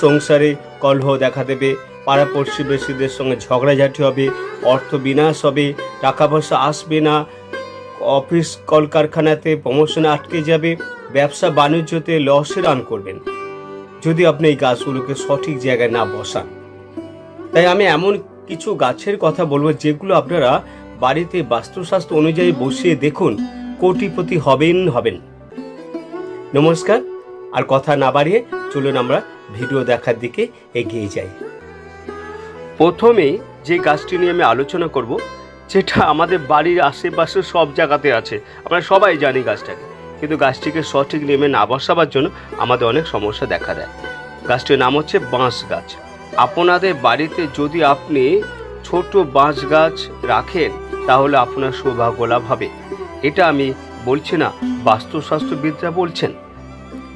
সংসারে কলহ দেখা দেবে পাড়া প্রতিবেশীদের সঙ্গে ঝগড়াঝাটি হবে, অর্থ বিনাশ হবে, টাকা পয়সা আসবে না, অফিস, কলকারখানাতে প্রমোশনে আটকে যাবে, ব্যবসা বাণিজ্যতে লসে রান করবেন। যদি আপনি এই গাছগুলোকে সঠিক জায়গায় না বসান। তাই আমি এমন কিছু গাছের কথা বলব যেগুলো আপনারা বাড়িতে বাস্তুশাস্ত্র অনুযায়ী বসিয়ে দেখুন, কোটিপতি হবেন হবেন। নমস্কার। আর কথা না বাড়িয়ে চলুন আমরা ভিডিও দেখার দিকে এগিয়ে যাই। প্রথমেই যে গাছটি নিয়ে আমি আলোচনা করব যেটা আমাদের বাড়ির আশেপাশে সব জায়গাতে আছে। আমরা সবাই জানি গাছটাকে, কিন্তু গাছটিকে সঠিক নেমে না বসাবার জন্য আমাদের অনেক সমস্যা দেখা দেয়। গাছটির নাম হচ্ছে বাঁশ গাছ। আপনাদের বাড়িতে যদি আপনি ছোট বাঁশ গাছ রাখেন, তাহলে আপনার সৌভাগ্য লাভ হবে। এটা আমি বলছি না, বাস্তুশাস্ত্রবিদরা বলছেন।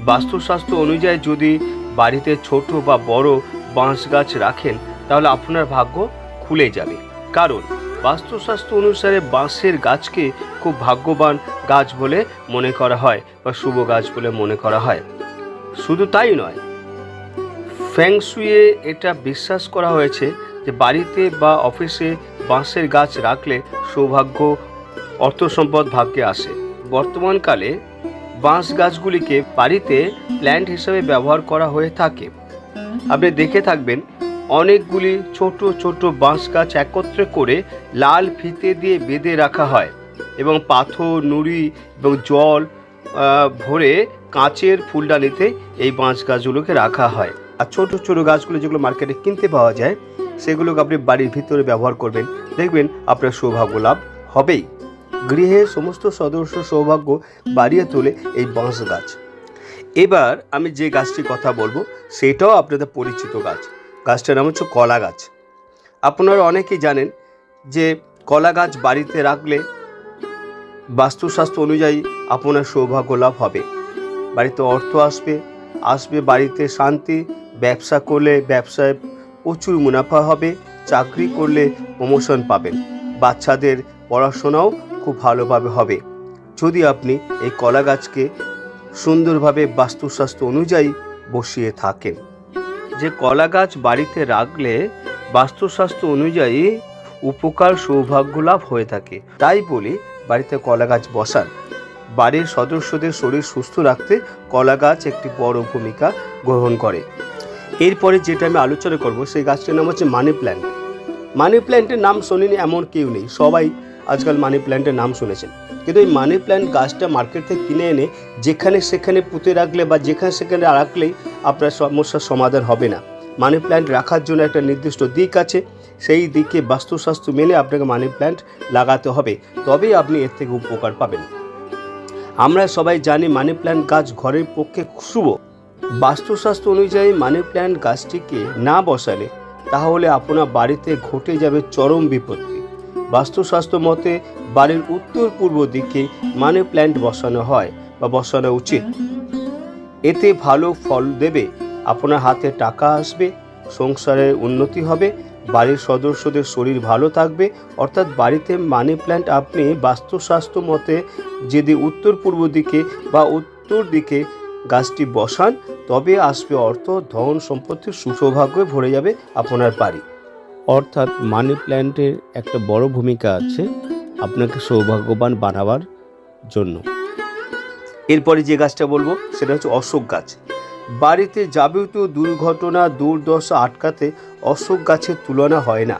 বাস্তুশাস্ত্র অনুযায়ী যদি বাড়িতে ছোট বা বড় বাঁশ গাছ রাখেন, তাহলে আপনার ভাগ্য খুলে যাবে। কারণ বাস্তুশাস্ত্র অনুসারে বাঁশের গাছকে খুব ভাগ্যবান গাছ বলে মনে করা হয় বা শুভ গাছ বলে মনে করা হয়। শুধু তাই নয় ফ্যাংশুয়ে এটা বিশ্বাস করা হয়েছে যে বাড়িতে বা অফিসে বাঁশের গাছ রাখলে সৌভাগ্য অর্থ সম্পদ ভাগ্যে আসে। বর্তমানকালে বাঁশ গাছগুলিকে বাড়িতে প্ল্যান্ট হিসেবে ব্যবহার করা হয়ে থাকে। আপনি দেখে থাকবেন অনেকগুলি ছোট ছোট বাঁশ গাছ একত্রে করে লাল ফিতে দিয়ে বেঁধে রাখা হয় এবং পাথর, নুড়ি এবং জল ভরে কাঁচের ফুলদানিতে এই বাঁশ গাছগুলোকে রাখা হয়। আর ছোট ছোট গাছগুলো যেগুলো মার্কেটে কিনতে পাওয়া যায়, সেগুলোকে আপনি বাড়ির ভিতরে ব্যবহার করবেন। দেখবেন আপনার সৌভাগ্য লাভ হবেই। গৃহের সমস্ত সদস্য সৌভাগ্য বাড়িয়ে তোলে এই বাঁশ গাছ এবার আমি যে গাছটির কথা বলব, সেটাও আপনাদের পরিচিত গাছ। গাছটার নাম হচ্ছে কলা গাছ আপনারা অনেকেই জানেন যে কলা গাছ বাড়িতে রাখলে বাস্তুশাস্ত্র অনুযায়ী আপনার সৌভাগ্য লাভ হবে। বাড়িতে অর্থ আসবে আসবে বাড়িতে শান্তি, ব্যবসা করলে ব্যবসায় প্রচুর মুনাফা হবে, চাকরি করলে প্রমোশন পাবেন। বাচ্চাদের পড়াশোনাও খুব ভালোভাবে হবে। যদি আপনি এই কলা গাছকে সুন্দরভাবে বাস্তুশাস্ত্র অনুযায়ী বসিয়ে থাকেন। যে কলা গাছ বাড়িতে রাখলে বাস্তুশাস্ত্র অনুযায়ী উপকার সৌভাগ্য লাভ হয়ে থাকে। তাই বলি বাড়িতে কলা গাছ বসান। বাড়ির সদস্যদের শরীর সুস্থ রাখতে কলা গাছ একটি বড় ভূমিকা গ্রহণ করে। এরপরে যেটা আমি আলোচনা করব, সেই গাছটার নাম হচ্ছে মানি প্ল্যান্ট। মানি প্ল্যান্টের নাম শোনেনি এমন কেউ নেই। সবাই আজকাল মানি প্ল্যান্টের নাম শুনেছেন। কিন্তু এই মানি প্ল্যান্ট গাছটা মার্কেট থেকে কিনে এনে যেখানে সেখানে পুঁতে রাখলে বা যেখানে সেখানে রাখলেই আপনার সমস্যার সমাধান হবে না। মানি প্ল্যান্ট রাখার জন্য একটা নির্দিষ্ট দিক আছে। সেই দিকে বাস্তুশাস্ত্র মেনে আপনাকে মানি প্ল্যান্ট লাগাতে হবে। তবেই আপনি এর থেকে উপকার পাবেন। আমরা সবাই জানি মানি প্ল্যান্ট গাছ ঘরের পক্ষে শুভ। বাস্তুশাস্ত্র অনুযায়ী মানি প্ল্যান্ট গাছটিকে না বসালে তাহলে আপনার বাড়িতে ঘটে যাবে চরম বিপত্তি। বাস্তুশাস্ত্র মতে বাড়ির উত্তর পূর্ব দিকে মানি প্ল্যান্ট বসানো হয় বা বসানো উচিত। এতে ভালো ফল দেবে, আপনার হাতে টাকা আসবে, সংসারের উন্নতি হবে, বাড়ির সদস্যদের শরীর ভালো থাকবে, অর্থাৎ বাড়িতে মানি প্ল্যান্ট আপনি বাস্তুশাস্ত্র মতে যদি উত্তর পূর্ব দিকে বা উত্তর দিকে গাছটি বসান, তবে আসবে অর্থ ধন সম্পত্তির সুসৌভাগ্যে ভরে যাবে আপনার বাড়ি। অর্থাৎ মানি প্ল্যান্টের একটা বড় ভূমিকা আছে আপনাকে সৌভাগ্যবান বানাবার জন্য। এরপরে যে গাছটা বলব, সেটা হচ্ছে অশোক গাছ। বাড়িতে যাবতীয় দুর্ঘটনা, দুর্দশা আটকাতে অশোক গাছের তুলনা হয় না।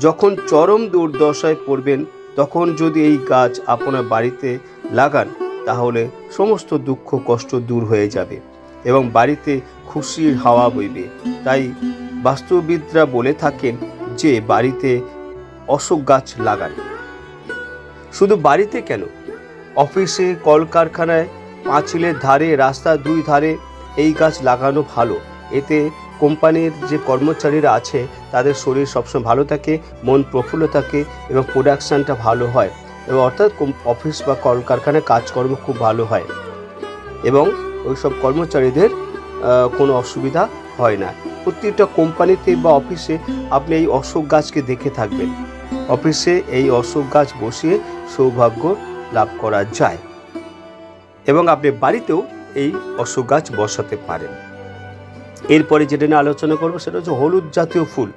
যখন চরম দুর্দশায় পড়বেন, তখন যদি এই গাছ আপনার বাড়িতে লাগান, তাহলে সমস্ত দুঃখ, কষ্ট দূর হয়ে যাবে এবং বাড়িতে খুশির হাওয়া বইবে। তাই বাস্তুবিদরা বলে থাকেন যে বাড়িতে অশোক গাছ লাগান। শুধু বাড়িতে কেন? অফিসে, কলকারখানায়, পাঁচিলের ধারে রাস্তার দুই ধারে এই গাছ লাগানো ভালো। এতে কোম্পানির যে কর্মচারীরা আছে, তাদের শরীর সবসময় ভালো থাকে, মন প্রফুল্ল থাকে এবং প্রোডাকশানটা ভালো হয়। এবং অর্থাৎ অফিস বা কলকারখানায় কাজকর্ম খুব ভালো হয়। এবং ওই সব কর্মচারীদের কোনো অসুবিধা হয় না। প্রত্যেকটা কোম্পানিতে বা অফিসে আপনি এই অশোক গাছকে দেখে থাকবেন। অফিসে এই অশোক গাছ বসিয়ে সৌভাগ্য লাভ করা যায় এবং আপনি বাড়িতেও এই অশোক গাছ বসাতে পারেন। এরপরে যেটা নিয়ে আলোচনা করব সেটা হচ্ছে হলুদ জাতীয় ফুল।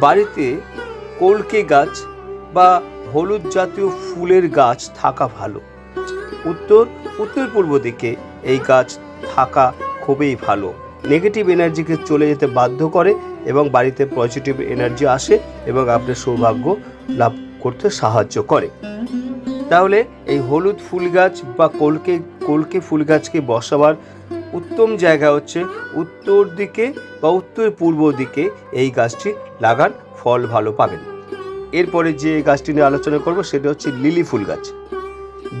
বাড়িতে কলকে গাছ বা হলুদ জাতীয় ফুলের গাছ থাকা ভালো। উত্তর উত্তর পূর্ব দিকে এই গাছ থাকা খুবই ভালো। নেগেটিভ এনার্জিকে চলে যেতে বাধ্য করে এবং বাড়িতে পজিটিভ এনার্জি আসে এবং আপনার সৌভাগ্য লাভ করতে সাহায্য করে। তাহলে এই হলুদ ফুল গাছ বা কলকে কলকে ফুল গাছকে বসাবার উত্তম জায়গা হচ্ছে উত্তর দিকে বা উত্তর পূর্ব দিকে এই গাছটি লাগান, ফল ভালো পাবেন। এরপরে যে গাছটি নিয়ে আলোচনা করব সেটা হচ্ছে লিলি ফুল গাছ।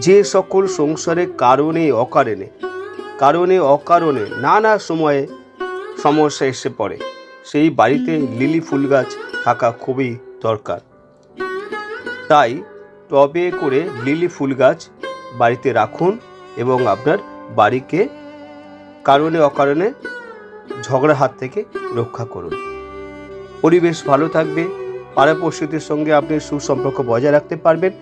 যে সকল সংসারে কারণে, অকারণে কারণে, অকারণে নানা সময়ে সমস্যা এসে পড়ে। সেই বাড়িতে লিলি ফুল গাছ থাকা খুবই দরকার। তাই টবে করে লিলি ফুল গাছ বাড়িতে রাখুন এবং আপনার বাড়িকে কারণে, অকারণে ঝগড়া হাত থেকে রক্ষা করুন। পরিবেশ ভালো থাকবে। পাড়াপড়শিদের সঙ্গে আপনি সুসম্পর্ক বজায় রাখতে পারবেন।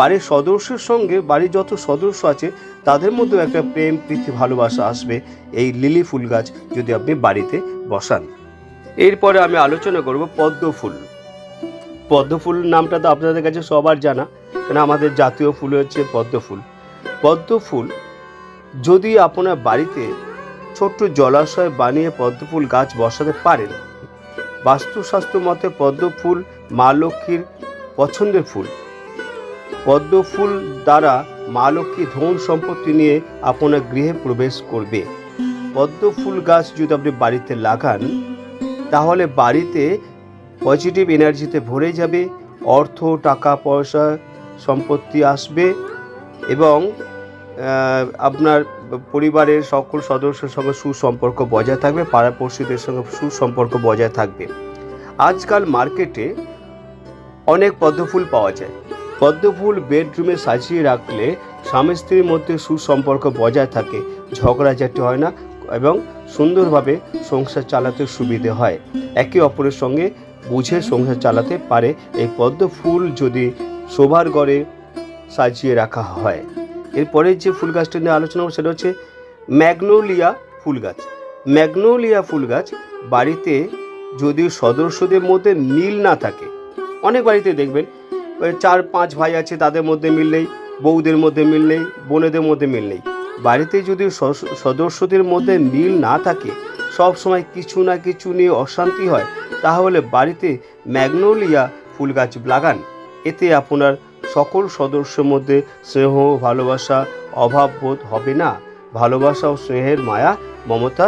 বাড়ির সদস্যের সঙ্গে বাড়ির যত সদস্য আছে, তাদের মধ্যেও একটা প্রেম, প্রীতি, ভালোবাসা আসবে এই লিলি ফুল গাছ যদি আপনি বাড়িতে বসান। এরপরে আমি আলোচনা করব পদ্ম ফুল। পদ্ম ফুল নামটা তো আপনাদের কাছে সবার জানা, কেন আমাদের জাতীয় ফুল হচ্ছে পদ্ম ফুল। পদ্ম ফুল যদি আপনার বাড়িতে ছোট্ট জলাশয় বানিয়ে পদ্ম ফুল গাছ বসাতে পারেন, বাস্তুশাস্ত্র মতে পদ্ম ফুল মা লক্ষ্মীর পছন্দের ফুল। পদ্ম ফুল দ্বারা মা লক্ষ্মী ধন সম্পত্তি নিয়ে আপনার গৃহে প্রবেশ করবে। পদ্মফুল গাছ যদি আপনি বাড়িতে লাগান, তাহলে বাড়িতে পজিটিভ এনার্জিতে ভরে যাবে, অর্থ, টাকা, পয়সা, সম্পত্তি আসবে এবং আপনার পরিবারের সকল সদস্যের সঙ্গে সুসম্পর্ক বজায় থাকবে, পাড়াপড়শিদের সঙ্গে সুসম্পর্ক বজায় থাকবে। আজকাল মার্কেটে অনেক পদ্মফুল পাওয়া যায়। পদ্মফুল বেডরুমে সাজিয়ে রাখলে স্বামী স্ত্রীর মধ্যে সুসম্পর্ক বজায় থাকে। ঝগড়াঝাটি হয় না এবং সুন্দরভাবে সংসার চালাতে সুবিধে হয়। একে অপরের সঙ্গে বুঝে সংসার চালাতে পারে। এই পদ্ম ফুল যদি শোভার ঘরে সাজিয়ে রাখা হয়। এরপরে যে ফুল গাছটা নিয়ে আলোচনা করব সেটা হচ্ছে ম্যাগনোলিয়া ফুল গাছ। ম্যাগনোলিয়া ফুল গাছ বাড়িতে যদি সদস্যদের মধ্যে মিল না থাকে, অনেক বাড়িতে দেখবেন চার পাঁচ ভাই আছে, তাদের মধ্যে মিল নেই, বউদের মধ্যে মিল নেই, বোনেদের মধ্যে মিল নেই। বাড়িতে যদি সদস্যদের মধ্যে মিল না থাকে, সব সময় কিছু না কিছু নিয়ে অশান্তি হয়, তাহলে বাড়িতে ম্যাগনোলিয়া ফুল গাছ লাগান। এতে আপনার সকল সদস্যের মধ্যে স্নেহ, ভালোবাসা অভাববোধ হবে না। ভালোবাসা ও স্নেহের মায়া, মমতা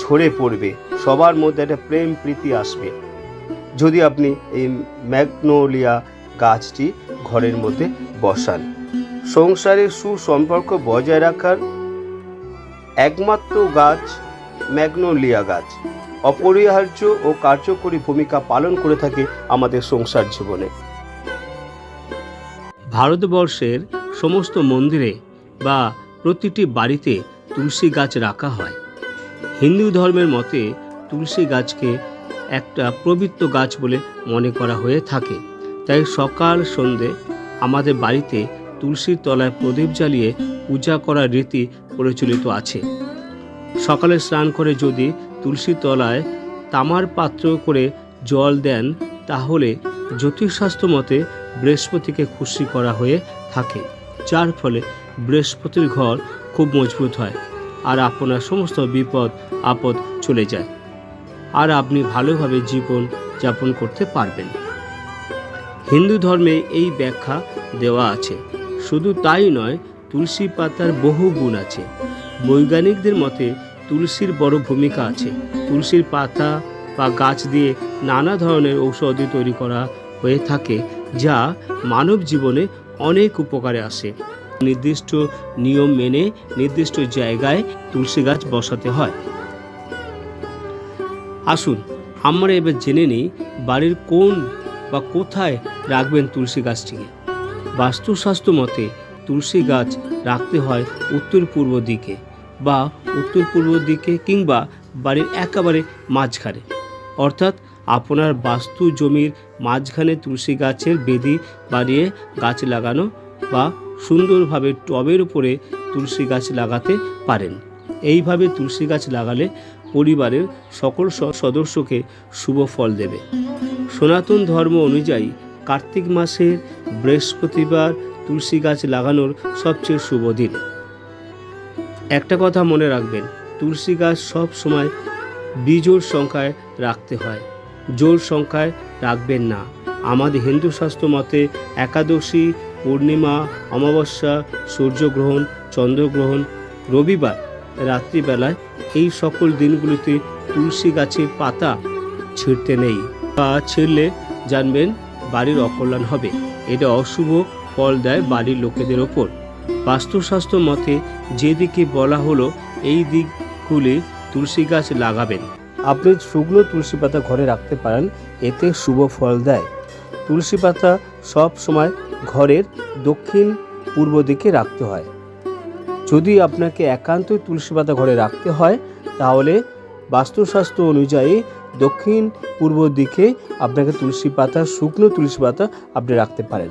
ঝরে পড়বে। সবার মধ্যে একটা প্রেম প্রীতি আসবে। যদি আপনি এই ম্যাগনোলিয়া গাছটি ঘরের মধ্যে বসান। সংসারে সুসম্পর্ক বজায় রাখার একমাত্র গাছ ম্যাগনোলিয়া গাছ। অপরিহার্য ও কার্যকরী ভূমিকা পালন করে থাকে আমাদের সংসার জীবনে। ভারতবর্ষের সমস্ত মন্দিরে বা প্রতিটি বাড়িতে তুলসী গাছ রাখা হয়। হিন্দু ধর্মের মতে তুলসী গাছকে একটা পবিত্র গাছ বলে মনে করা হয়ে থাকে। তাই সকাল সন্ধে আমাদের বাড়িতে তুলসীর তলায় প্রদীপ জ্বালিয়ে পূজা করার রীতি প্রচলিত আছে। সকালে স্নান করে যদি তুলসী তলায় তামার পাত্র করে জল দেন, তাহলে জ্যোতিষশাস্ত্র মতে বৃহস্পতিকে খুশি করা হয়ে থাকে, যার ফলে বৃহস্পতির ঘর খুব মজবুত হয় আর আপনার সমস্ত বিপদ, আপদ চলে যায়। আর আপনি ভালোভাবে জীবন যাপন করতে পারবেন। হিন্দু ধর্মে এই ব্যাখ্যা দেওয়া আছে। শুধু তাই নয়, তুলসী পাতার বহু গুণ আছে। বৈজ্ঞানিকদের মতে, তুলসীর বড় ভূমিকা আছে। তুলসীর পাতা বা গাছ দিয়ে নানা ধরনের ঔষধি তৈরি করা হয়ে থাকে, যা মানব জীবনে অনেক উপকারে আসে। নির্দিষ্ট নিয়ম মেনে নির্দিষ্ট জায়গায় তুলসী গাছ বসাতে হয়। আসুন, আমরা এবার জেনে নিই বাড়ির কোন বা কোথায় রাখবেন তুলসী গাছটিকে? বাস্তুশাস্ত্র মতে তুলসী গাছ রাখতে হয় উত্তর পূর্ব দিকে বা উত্তর পূর্ব দিকে কিংবা বাড়ির একেবারে মাঝখানে। অর্থাৎ আপনার বাস্তু জমির মাঝখানে তুলসী গাছের বেদি বানিয়ে গাছ লাগানো বা সুন্দরভাবে টবের উপরে তুলসী গাছ লাগাতে পারেন। এইভাবে তুলসী গাছ লাগালে পরিবারের সকল সদস্যকে শুভ ফল দেবে। সনাতন ধর্ম অনুযায়ী কার্তিক মাসের বৃহস্পতিবার তুলসী গাছ লাগানোর সবচেয়ে শুভ দিন। একটা কথা মনে রাখবেন, তুলসী গাছ সব সময় বিজোড় সংখ্যায় রাখতে হয়। জোর সংখ্যায় রাখবেন না। আমাদের হিন্দু শাস্ত্র মতে একাদশী, পূর্ণিমা, অমাবস্যা, সূর্যগ্রহণ, চন্দ্রগ্রহণ, রবিবার রাত্রিবেলায় এই সকল দিনগুলিতে তুলসী গাছের পাতা ছিঁড়তে নেই। বা ছিঁড়লে, জানবেন, বাড়ির অকল্যাণ হবে। এটা অশুভ ফল দেয় বাড়ির লোকেদের ওপর। বাস্তুশাস্ত্র মতে, যেদিকে বলা হলো, এই দিকগুলি তুলসী গাছ লাগাবেন। আপনি শুকনো তুলসী পাতা ঘরে রাখতে পারেন, এতে শুভ ফল দেয়। তুলসী পাতা সব সময় ঘরের দক্ষিণ পূর্ব দিকে রাখতে হয়। যদি আপনাকে একান্তই তুলসী পাতা ঘরে রাখতে হয়, তাহলে বাস্তুশাস্ত্র অনুযায়ী দক্ষিণ পূর্ব দিকে আপনাকে তুলসী পাতা, শুকনো তুলসী পাতা আপনি রাখতে পারেন।